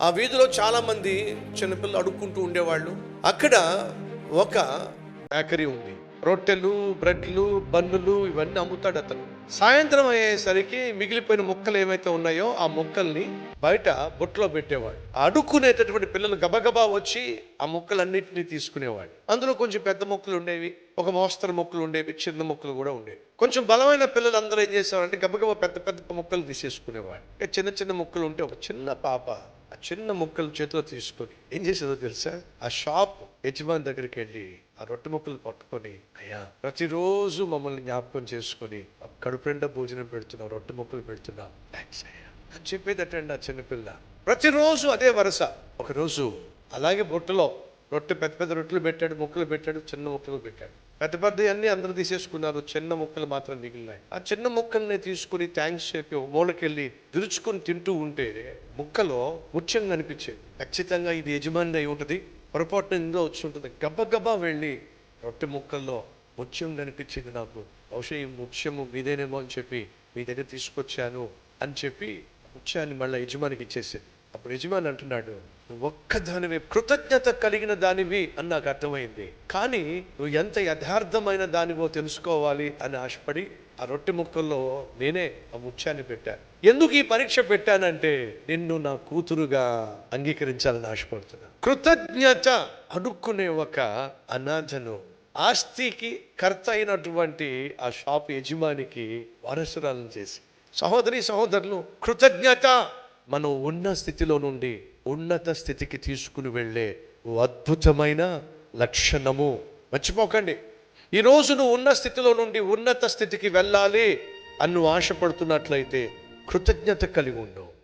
ఆ వీధిలో చాలా మంది చిన్నపిల్లలు అడుక్కుంటూ ఉండేవాళ్ళు. అక్కడ ఒక బేకరీ ఉంది. రొట్టెలు బ్రెడ్లు బన్నులు ఇవన్నీ అమ్ముతాడు అతను. సాయంత్రం అయ్యేసరికి మిగిలిపోయిన ముక్కలు ఏమైతే ఉన్నాయో ఆ ముక్కల్ని బయట బొట్లో పెట్టేవాడు. అడుక్కునేటటువంటి పిల్లలు గబగబా వచ్చి ఆ ముక్కలన్నింటినీ తీసుకునేవాడు. అందులో కొంచెం పెద్ద ముక్కలు ఉండేవి ఒక మోస్తరు ముక్కలు ఉండేవి చిన్న ముక్కలు కూడా ఉండేవి. కొంచెం బలమైన పిల్లలు అందరూ ఏం చేసేవారంటే గబగబా పెద్ద పెద్ద ముక్కలు తీసేసుకునేవాడు. చిన్న చిన్న ముక్కలు ఉంటే ఒక చిన్న పాప చిన్న ముక్కలు చేతిలో తీసుకొని ఏం చేసేదో తెలుసా? ఆ షాప్ యజమాని దగ్గరికి వెళ్ళి ఆ రొట్టె ముక్కలు పట్టుకొని అయ్యా ప్రతిరోజు మమ్మల్ని జ్ఞాపకం చేసుకొని కడుపు నిండా భోజనం పెడుతున్నాం రొట్టె ముక్కలు పెడుతున్నాం థ్యాంక్స్ అయ్యా. అని చెప్పేదటండి ఆ చిన్నపిల్ల ప్రతిరోజు అదే వరుస. ఒకరోజు అలాగే బొట్టలో రొట్టె పెద్ద పెద్ద రొట్టెలు పెట్టాడు ముక్కలు పెట్టాడు చిన్న ముక్కలు పెట్టాడు. పెద్ద పెద్ద అన్నీ అందరూ తీసేసుకున్నారు. చిన్న ముక్కలు మాత్రం మిగిలినాయి. ఆ చిన్న ముక్కల్ని తీసుకుని థ్యాంక్స్ చెప్పి మూలకెళ్ళి దురుచుకొని తింటూ ఉంటే ముక్కలో ముఖ్యంగా అనిపించేది. ఖచ్చితంగా ఇది యజమాని అయి ఉంటుంది. పొరపాటున ఇందులో వచ్చి ఉంటుంది. గబ్బగబ్బా వెళ్ళి రొట్టె ముక్కల్లో ముత్యం అనిపించింది నాకు. బహుశా ఈ ముత్యము మీదేనేమో అని చెప్పి మీ దగ్గర తీసుకొచ్చాను అని చెప్పి ముత్యాన్ని మళ్ళీ యజమానికి ఇచ్చేసేది. అప్పుడు యజమాని అంటున్నాడు నువ్వు ఒక్కదానివే కృతజ్ఞత కలిగిన దానివి అని నాకు అర్థమైంది. కానీ నువ్వు ఎంత యథార్థమైన దానివో తెలుసుకోవాలి అని ఆశపడి ఆ రొట్టె ముక్కల్లో నేనే ఆ ముత్యాన్ని పెట్టాను ఎందుకు ఈ పరీక్ష పెట్టానంటే నిన్ను నా కూతురుగా అంగీకరించాలని ఆశపడుతున్నా. కృతజ్ఞత అడుక్కునే ఒక అనాథను ఆస్తికి కర్త అయినటువంటి ఆ షాప్ యజమానికి వారసురాలను చేసి సహోదరి సహోదరులు కృతజ్ఞత మనం ఉన్న స్థితిలో నుండి ఉన్నత స్థితికి తీసుకుని వెళ్ళే ఓ అద్భుతమైన లక్షణము. మర్చిపోకండి. ఈరోజు నువ్వు ఉన్న స్థితిలో నుండి ఉన్నత స్థితికి వెళ్ళాలి అని నువ్వు ఆశపడుతున్నట్లయితే కృతజ్ఞత కలిగి ఉండవు